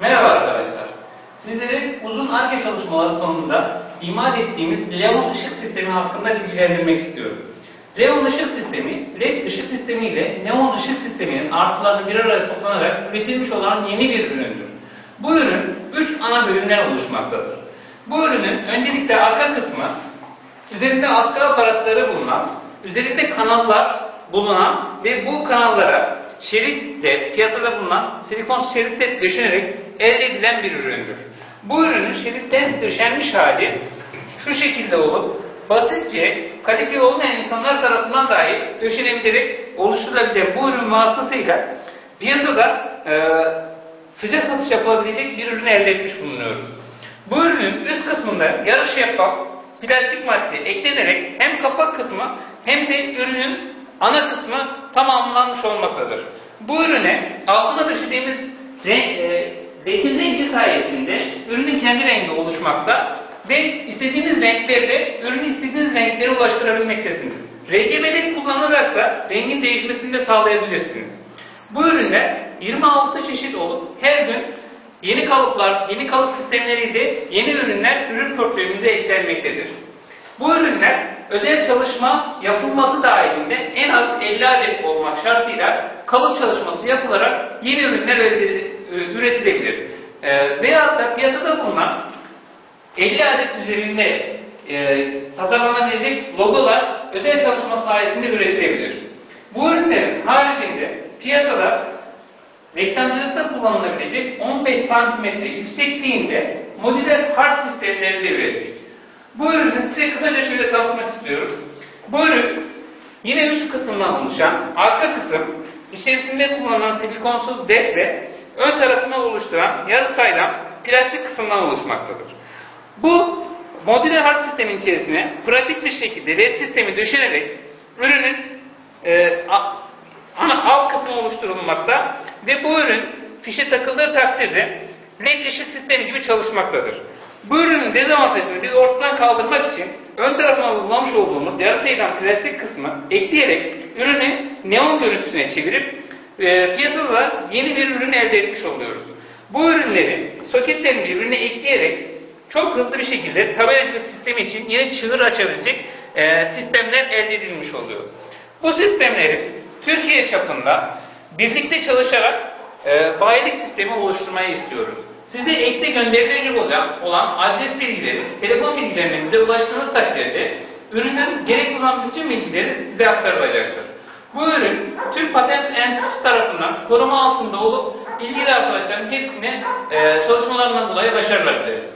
Merhaba arkadaşlar. Sizleri uzun ARGE çalışmaları sonunda imal ettiğimiz Leon ışık sistemi hakkında bilgilendirmek istiyorum. Leon ışık sistemi, LED ışık sistemi ile neon ışık sisteminin artılarını bir araya toplanarak üretilmiş olan yeni bir üründür. Bu ürün 3 ana bölümden oluşmaktadır. Bu ürünün öncelikle arka kısmı, üzerinde askı aparatları bulunan, üzerinde kanallar bulunan ve bu kanallara şeritle, piyasada bulunan silikon şeritle döşenerek elde edilen bir üründür. Bu ürünün şeritten döşenmiş hali şu şekilde olup basitçe kalifiye olmayan insanlar tarafından dahi döşenebilerek oluşturulabilen bu ürün vasıtasıyla piyasada e, sıcak satış yapılabilecek bir ürün elde etmiş bulunuyoruz. Bu ürünün üst kısmında yarı şeffaf plastik madde eklenerek hem kapak kısmı hem de ürünün ana kısmı tamamlanmış olmaktadır. Bu ürüne altına döşediğimiz renk, e, zeytin rengi sayesinde ürünün kendi rengi oluşmakta ve istediğiniz renklerde ürünü istediğiniz renklere ulaştırabilmektesiniz. RGB'leri kullanarak da rengin değişmesini de sağlayabilirsiniz. Bu ürünler 26 çeşit olup her gün yeni kalıplar, yeni kalıp sistemleriyle yeni ürünler ürün portföyümüze eklenmektedir. Bu ürünler özel çalışma yapılması dahilinde en az 50 adet olmak şartıyla kalıp çalışması yapılarak yeni ürünler üretilebilir. E, veyahut da piyasada bulunan 50 adet üzerinde e, tasarlanabilecek logolar özel çalışma sayesinde üretilebilir. Bu ürünlerin haricinde piyasada reklamcılıkta kullanılabilecek 15 cm yüksekliğinde modüler harf sistemleri de ürettik. Bu ürünü size kısaca şöyle tanıtmak istiyorum. Bu ürün yine üç kısımdan oluşan arka kısım içerisinde kullanılan silikonsuz dep ve ön tarafını oluşturan yarı saydam plastik kısımdan oluşmaktadır. Bu modüler harf sistemin içerisine pratik bir şekilde led sistemi döşenerek ürünün e, ana alt kısmı oluşturulmakta ve bu ürün fişe takıldığı takdirde ışık sistemi gibi çalışmaktadır. Bu ürünün dezavantajını biz ortadan kaldırmak için ön tarafına uygulamış olduğumuz yarı saydam plastik kısmı ekleyerek ürünü neon görüntüsüne çevirip e, piyasada yeni bir ürün elde etmiş oluyoruz. Bu ürünleri soketlerini birbirine ekleyerek çok hızlı bir şekilde tabelacılık sistemi için yeni çığır açabilecek e, sistemler elde edilmiş oluyor. Bu sistemleri Türkiye çapında birlikte çalışarak e, bayilik sistemi oluşturmayı istiyoruz. Size ekte gönderilecek olan, olan adres bilgileri, telefon bilgilerine bize ulaştığınız takdirde ürünün gerekli olan bütün bilgileri size aktarılacaktır. Bu ürün Türk Patent Enstitüsü tarafından koruma altında olup ilgili arkadaşların hepsine e, çalışmalarından dolayı başarılar.